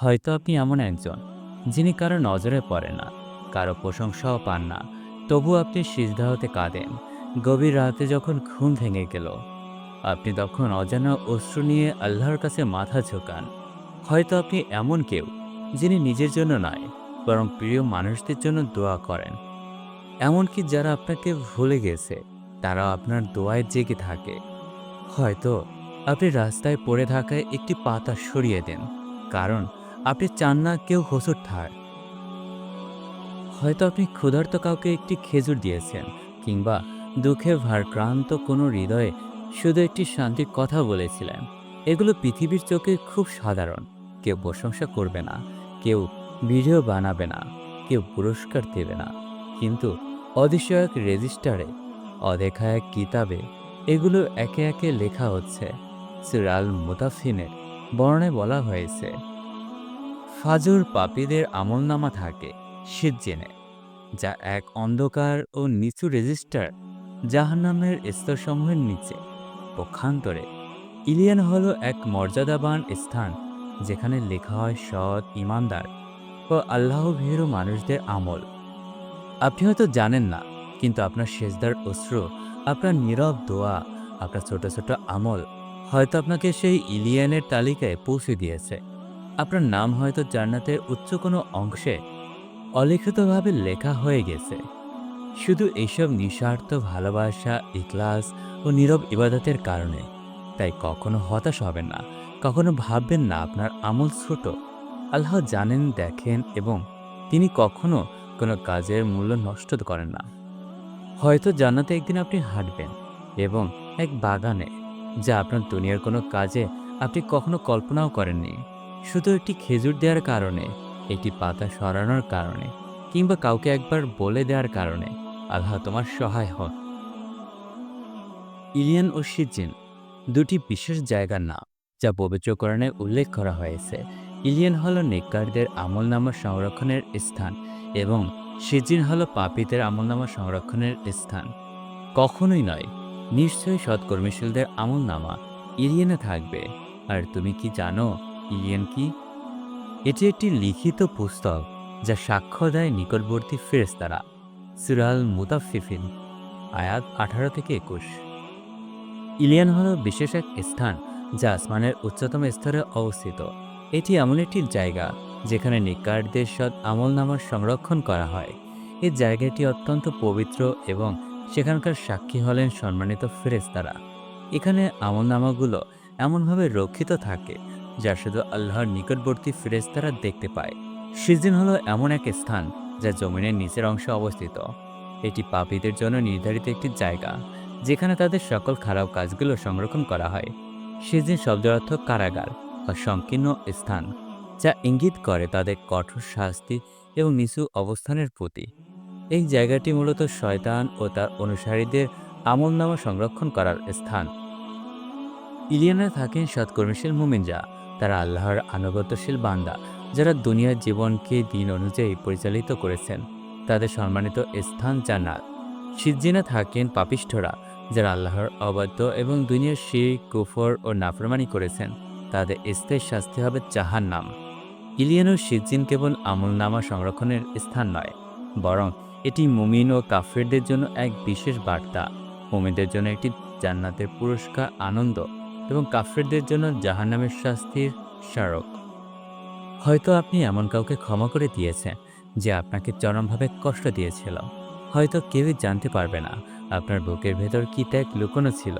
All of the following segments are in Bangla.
হয়তো আপনি এমন একজন, যিনি কারও নজরে পড়ে না, কারও প্রশংসাও পান না। তবু আপনি সিজদা হতে কাঁদেন। গভীর রাতে যখন ঘুম ভেঙে গেল, আপনি তখন অজানা অশ্রু নিয়ে আল্লাহর কাছে মাথা ঝোঁকান। হয়তো আপনি এমন কেউ, যিনি নিজের জন্য নয়, বরং প্রিয় মানুষদের জন্য দোয়া করেন। এমনকি যারা আপনাকে ভুলে গেছে, তারাও আপনার দোয়ায় জেগে থাকে। হয়তো আপনি রাস্তায় পড়ে থাকায় একটি পাতা সরিয়ে দেন, কারণ আপনি চান না কেউ হোসট থাক হয়তো আপনি ক্ষুধার্ত কাউকে একটি খেজুর দিয়েছেন, কিংবা দুঃখে ভারক্রান্ত কোনো হৃদয়ে শুধু একটি শান্তির কথা বলেছিলেন। এগুলো পৃথিবীর চোখে খুব সাধারণ। কেউ প্রশংসা করবে না, কেউ ভিডিও বানাবে না, কেউ পুরস্কার দেবে না। কিন্তু অদৃশ্য এক রেজিস্টারে অদেখা এক কিতাবে এগুলো একে একে লেখা হচ্ছে। সিরাল মুতাফিনের বর্ণে বলা হয়েছে ফাজুর পাপীদের আমলনামা থাকে সিজ্জেনে যা এক অন্ধকার ও নিচু রেজিস্টার জাহান্নামের স্তরসমূহের নিচে। পক্ষান্তরে, ইলিয়ান হল এক মর্যাদাবান স্থান, যেখানে লেখা হয় সৎ ইমানদার ও আল্লাহ ভীরু মানুষদের আমল। আপনি হয়তো জানেন না, কিন্তু আপনার শেষদার অস্ত্র আপনার নীরব দোয়া, আপনার ছোট ছোট আমল হয়তো আপনাকে সেই ইলিয়ানের তালিকায় পৌঁছে দিয়েছে। আপনার নাম হয়তো জান্নাতের উচ্চ কোনো অংশে অলিখিতভাবে লেখা হয়ে গেছে। শুধু এইসব নিঃস্বার্থ ভালোবাসা ইকলাস ও নীরব ইবাদতের কারণে। তাই কখনো হতাশ হবেন না, কখনো ভাববেন না আপনার আমল ছোট। আল্লাহ জানেন, দেখেন এবং তিনি কখনো কোনো কাজের মূল্য নষ্ট করেন না। হয়তো জান্নাতে একদিন আপনি হাঁটবেন এবং এক বাগানে, যা আপনার দুনিয়ার কোনো কাজে আপনি কখনো কল্পনাও করেননি। শুধু একটি খেজুর দেওয়ার কারণে, একটি পাতা সরানোর কারণে, কিংবা কাউকে একবার বলে দেওয়ার কারণে, আল্লাহ তোমার সহায় হন। ইলিয়ান ও সিজিন দুটি বিশেষ জায়গার নাম, যা পবিত্রকরণে উল্লেখ করা হয়েছে। ইলিয়ান হল নেককারদের আমলনামা সংরক্ষণের স্থান এবং সিজিন হল পাপীদের আমলনামা সংরক্ষণের স্থান। কখনোই নয়, নিশ্চয়ই সৎকর্মীশীলদের আমলনামা ইলিয়ানে থাকবে। আর তুমি কি জানো ইলিয়ান কি? এটি একটি লিখিত পুস্তক যা সাক্ষ্য দেয় নিকটবর্তী ফেরেস্তারা সুরাল মুতাফিফিন আয়াত আঠারো থেকে একুশ। ইলিয়ান হল বিশেষ এক স্থান যা আসমানের উচ্চতম স্তরে অবস্থিত। এটি এমন একটি জায়গা যেখানে নিকারদের সৎ আমলনামার সংরক্ষণ করা হয়। এই জায়গাটি অত্যন্ত পবিত্র এবং সেখানকার সাক্ষী হলেন সম্মানিত ফেরেস্তারা এখানে আমলনামাগুলো এমনভাবে রক্ষিত থাকে যা শুধু আল্লাহর নিকটবর্তী ফেরেস্তারা দেখতে পায়। সিজিন হলো এমন এক স্থান যা জমিনের নিচের অংশে অবস্থিত। এটি পাপীদের জন্য নির্ধারিত একটি জায়গা, যেখানে তাদের সকল খারাপ কাজগুলো সংরক্ষণ করা হয়। সিজিন শব্দের অর্থ কারাগার বা সংকীর্ণ স্থান, যা ইঙ্গিত করে তাদের কঠোর শাস্তি এবং নিচু অবস্থানের প্রতি। এই জায়গাটি মূলত শয়তান ও তার অনুসারীদের আমলনামা সংরক্ষণ করার স্থান। ইলিয়ানে থাকেন সৎকর্মীশীল মুমিনরা তারা আল্লাহর আনুগত্যশীল বান্দা, যারা দুনিয়ার জীবনকে দিন অনুযায়ী পরিচালিত করেছেন। তাদের সম্মানিত স্থান জান্নাত। সিজ্জিনা থাকেন পাপিষ্ঠরা, যারা আল্লাহর অবাধ্য এবং দুনিয়ার শির, কুফর ও নাফরমানি করেছেন। তাদের স্থায়ী শাস্তি হবে চাহার নাম ইলিয়ান সিজ্জিন কেবল আমলনামা সংরক্ষণের স্থান নয়, বরং এটি মুমিন ও কাফেরদের জন্য এক বিশেষ বার্তা। মুমিনদের জন্য একটি জান্নাতের পুরস্কার আনন্দ। এবং কাফেরদের জন্য জাহান্নামের শাস্তির স্মারক। হয়তো আপনি এমন কাউকে ক্ষমা করে দিয়েছেন যে আপনাকে চরমভাবে কষ্ট দিয়েছিল। হয়তো কেউই জানতে পারবে না আপনার বুকের ভেতর কি ত্যাগ লুকোনো ছিল।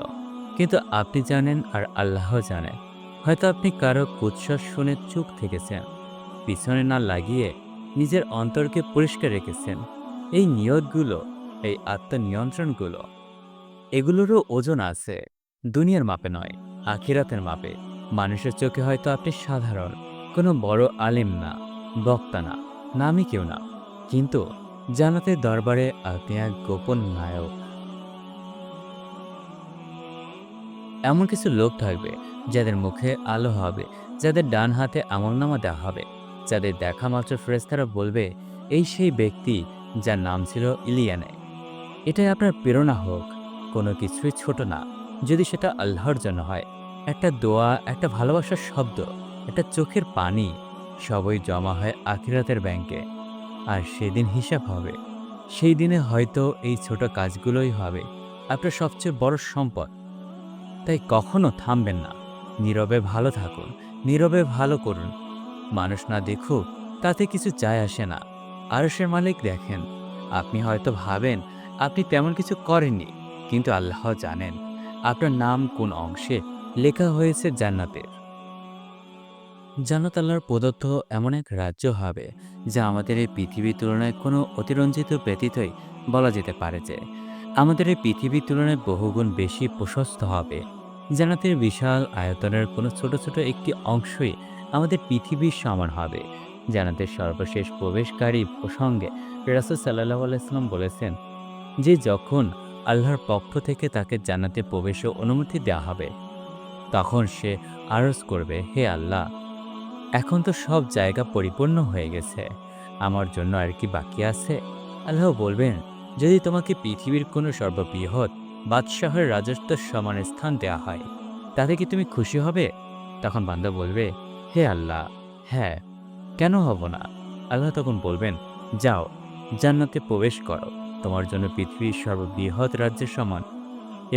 কিন্তু আপনি জানেন আর আল্লাহ জানেন হয়তো আপনি কারও কুৎসর শুনে চুপ থেকেছেন। পিছনে না লাগিয়ে নিজের অন্তরকে পরিষ্কার রেখেছেন। এই নিয়তগুলো, এই আত্মনিয়ন্ত্রণগুলো, এগুলোরও ওজন আছে, দুনিয়ার মাপে নয়। আখিরাতের মাপে। মানুষের চোখে হয়তো আপনি সাধারণ, কোনো বড় আলেম না, বক্তা না নামই কেউ না। কিন্তু জানাতের দরবারে আপনি এক গোপন নায়ক। এমন কিছু লোক থাকবে যাদের মুখে আলো হবে, যাদের ডান হাতে আমলনামা দেওয়া হবে, যাদের দেখা মাত্র ফেরেস্তারা বলবে, এই সেই ব্যক্তি যার নাম ছিল ইলিয়ানে। এটাই আপনার প্রেরণা হোক, কোনো কিছুই ছোট না। যদি সেটা আল্লাহর জন্য হয়, একটা দোয়া, একটা ভালোবাসার শব্দ, একটা চোখের পানি, সবই জমা হয় আখিরাতের ব্যাংকে। আর সেদিন হিসাব হবে। সেই দিনে হয়তো এই ছোট কাজগুলোই হবে আপনার সবচেয়ে বড় সম্পদ। তাই কখনো থামবেন না। নীরবে ভালো থাকুন, নীরবে ভালো করুন। মানুষ না দেখুক, তাতে কিছু যায় আসে না। আরশের মালিক দেখেন। আপনি হয়তো ভাবেন, আপনি তেমন কিছু করেননি, কিন্তু আল্লাহ জানেন। আপনার নাম কোন অংশে লেখা হয়েছে জান্নাতের? জান্নাত আল্লাহর প্রদত্ত এমন এক রাজ্য হবে, যা আমাদের এই পৃথিবীর তুলনায় কোনো অতিরঞ্জিত ব্যতীতই বলা যেতে পারে যে, আমাদের এই পৃথিবীর তুলনায় বহুগুণ বেশি প্রশস্ত হবে। জান্নাতের বিশাল আয়তনের কোনো ছোট ছোট একটি অংশই আমাদের পৃথিবীর সমান হবে। জান্নাতের সর্বশেষ প্রবেশকারী প্রসঙ্গে রাসুল সাল্লাহ আলাইসাল্লাম বলেছেন যে, যখন আল্লাহর পক্ষ থেকে তাকে জান্নাতে প্রবেশের অনুমতি দেওয়া হবে। তখন সে আরজ করবে, হে আল্লাহ, এখন তো সব জায়গা পরিপূর্ণ হয়ে গেছে। আমার জন্য আর কি বাকি আছে? আল্লাহ বলবেন, যদি তোমাকে পৃথিবীর কোনো সর্ববৃহৎ বাদশাহের রাজত্ব সমান স্থান দেওয়া হয়, তাতে কি তুমি খুশি হবে? তখন বান্দা বলবে, হে আল্লাহ হ্যাঁ কেন হব না? আল্লাহ তখন বলবেন, যাও, জান্নাতে প্রবেশ করো। তোমার জন্য পৃথিবীর সর্ববৃহৎ রাজ্যের সমান,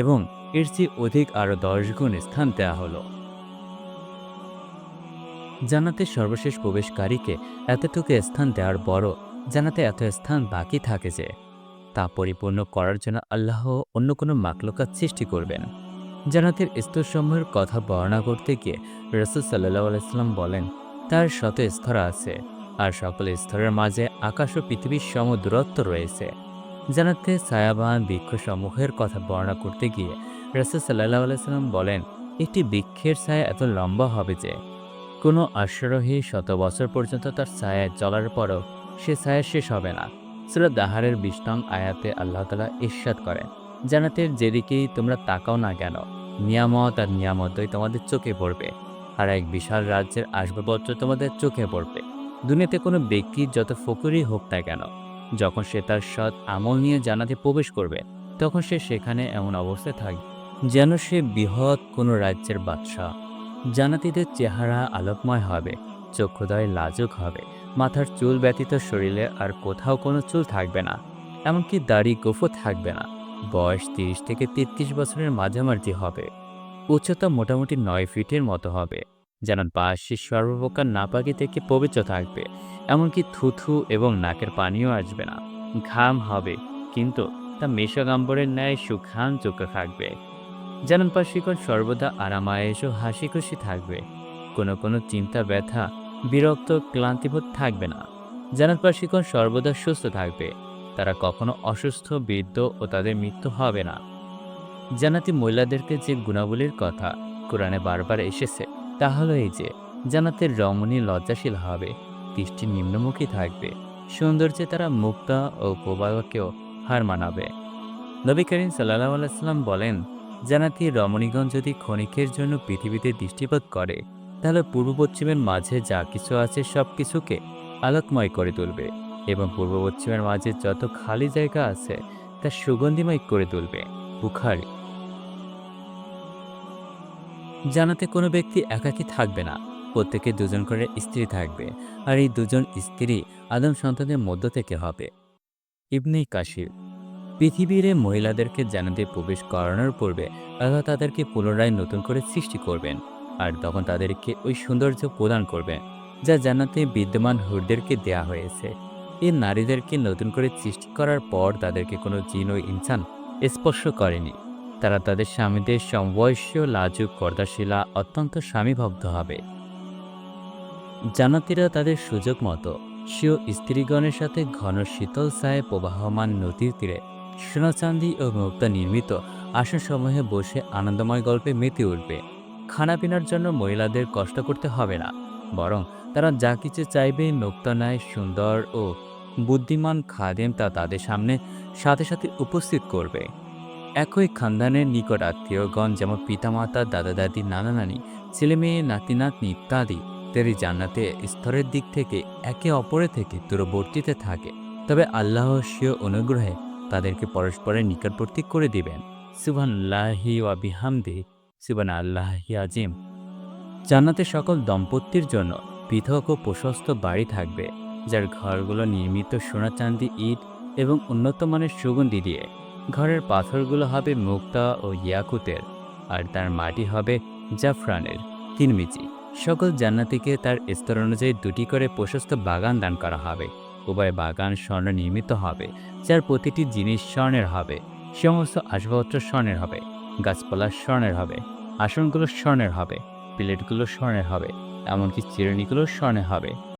এবং এর চেয়ে অধিক আরও দশ গুণ স্থান দেওয়া হলো। জান্নাতের সর্বশেষ প্রবেশকারীকে এতটুকু স্থান দেওয়ার বড় জানাতে এত স্থান বাকি থাকে যে, তা পরিপূর্ণ করার জন্য আল্লাহ অন্য কোনো মাকলুকাত সৃষ্টি করবেন। জান্নাতের স্তরসমূহের কথা বর্ণনা করতে গিয়ে রসুল সাল্লাহ আলাইসাল্লাম বলেন, তার শত স্তর আছে, আর সকল স্তরের মাঝে আকাশ ও পৃথিবীর সম দূরত্ব রয়েছে। জানাতে ছায়াবান বৃক্ষসমূহের কথা বর্ণনা করতে গিয়ে রসুল সাল্লাহ আলাইসাল্লাম বলেন, একটি বৃক্ষের ছায়া এত লম্বা হবে যে কোনো অশ্বারোহী শত বছর পর্যন্ত তার ছায়ায় চলার পরও সে ছায়া শেষ হবে না। সুরা দাহারের বিষ্টং আয়াতে আল্লাহ তালা ইস্বাদ করেন জানাতের যেদিকেই তোমরা তাকাও না কেন, নিয়ামত আর নিয়ামতই তোমাদের চোখে পড়বে, আর এক বিশাল রাজ্যের আসবাবপত্র তোমাদের চোখে পড়বে। দুনিয়াতে কোনো ব্যক্তি যত ফকুরই হোক না কেন যখন সে তার সৎ আমল নিয়ে জানাতে প্রবেশ করবে, তখন সে সেখানে এমন অবস্থায় থাকবে যেন সে বৃহৎ কোনো রাজ্যের বাদশাহ। জানাতিদের চেহারা আলোকময় হবে, চক্ষুদয় লাজুক হবে, মাথার চুল ব্যতীত শরীরে আর কোথাও কোনো চুল থাকবে না, এমনকি দাড়ি গোফও থাকবে না। বয়স তিরিশ থেকে তেত্রিশ বছরের মাঝামাঝি হবে, উচ্চতা মোটামুটি নয় ফিটের মতো হবে। যেন বাসি সর্বপ্রকার নাপাকি থেকে পবিত্র থাকবে, এমনকি থুথু এবং নাকের পানিও আসবে না। ঘাম হবে, কিন্তু তা মেষগাম্বরের ন্যায় সুখান চোখে থাকবে। জানানপাশিকর সর্বদা আরামায়েশ ও হাসি খুশি থাকবে। কোনো কোনো চিন্তা, ব্যথা, বিরক্ত, ক্লান্তিবোধ থাকবে না। জানানপাশিকর সর্বদা সুস্থ থাকবে, তারা কখনো অসুস্থ, বৃদ্ধ ও তাদের মৃত্যু হবে না। জানাতি মহিলাদেরকে যে গুণাবলীর কথা কোরআনে বারবার এসেছে তা হলো এই যে জানাতের রমণী লজ্জাশীল হবে, দৃষ্টি নিম্নমুখী থাকবে সৌন্দর্যে তারা মুক্তা ও প্রবাহকেও হার মানাবে। নবী করিম সাল্লাহ আলাইসাল্লাম বলেন জানাতি রমণীগণ যদি ক্ষণিকের জন্য পৃথিবীতে দৃষ্টিপাত করে, তাহলে পূর্ব পশ্চিমের মাঝে যা কিছু আছে সব কিছুকে আলোকময় করে তুলবে এবং পূর্ব পশ্চিমের মাঝে যত খালি জায়গা আছে, তা সুগন্ধিময় করে তুলবে। বুখারি জানাতে কোনো ব্যক্তি একাকী থাকবে না। প্রত্যেকে দুজন করে স্ত্রী থাকবে আর এই দুজন স্ত্রী আদম সন্তানের মধ্য থেকে হবে। ইবনে কাশির পৃথিবীর মহিলাদেরকে জানাতে প্রবেশ করানোর পূর্বে আল্লাহ তাদেরকে পুনরায় নতুন করে সৃষ্টি করবেন আর তখন তাদেরকে ওই সৌন্দর্য প্রদান করবেন, যা জানাতে বিদ্যমান হুরদেরকে দেয়া হয়েছে। এই নারীদেরকে নতুন করে সৃষ্টি করার পর তাদেরকে কোনো জিন ও ইনসান স্পর্শ করেনি। তারা তাদের স্বামীদের সমবয়স্য লাজুক কর্দাশিলা অত্যন্ত স্বামীভক্ত হবে। জানাতিরা তাদের সুযোগ মতো স্বীয় স্ত্রীগণের সাথে ঘন শীতল ছায়ে প্রবাহমান নদীর তীরে সোনাচান্দি ও মুক্তা নির্মিত আসনসমূহে বসে আনন্দময় গল্পে মেতে উঠবে। খানাপিনার জন্য মহিলাদের কষ্ট করতে হবে না, বরং তারা যা কিছু চাইবে নোক্তানায় সুন্দর ও বুদ্ধিমান খাদেম তা তাদের সামনে সাথে সাথে উপস্থিত করবে। একই খানদানের নিকট আত্মীয়গণ যেমন পিতামাতা দাদা দাদি নানা নানি ছেলে মেয়ে নাতি নাতনি ইত্যাদি, তেরি জান্নাতে স্তরের দিক থেকে একে অপরের থেকে দূরবর্তীতে থাকে। তবে আল্লাহ স্বীয় অনুগ্রহে তাদেরকে পরস্পরের নিকটবর্তী করে দিবেন। সুবহানাল্লাহি ওয়া বিহামদি সুবহান আল্লাহি আজিম। জান্নাতে সকল দম্পতির জন্য পৃথক ও প্রশস্ত বাড়ি থাকবে, যার ঘরগুলো নির্মিত সোনা চাঁদি ইট এবং উন্নত মানের সুগন্ধি দিয়ে। ঘরের পাথরগুলো হবে মুক্তা ও ইয়াকুতের, আর তার মাটি হবে জাফরানের তিনমিচি সকল জান্নাতিকে তার স্তর অনুযায়ী দুটি করে প্রশস্ত বাগান দান করা হবে। উভয় বাগান স্বর্ণ নির্মিত হবে, যার প্রতিটি জিনিস স্বর্ণের হবে, সমস্ত আসবাবপত্র স্বর্ণের হবে, গাছপালা স্বর্ণের হবে, আসনগুলো স্বর্ণের হবে, প্লেটগুলো স্বর্ণের হবে, এমনকি চিরুনিগুলো স্বর্ণের হবে।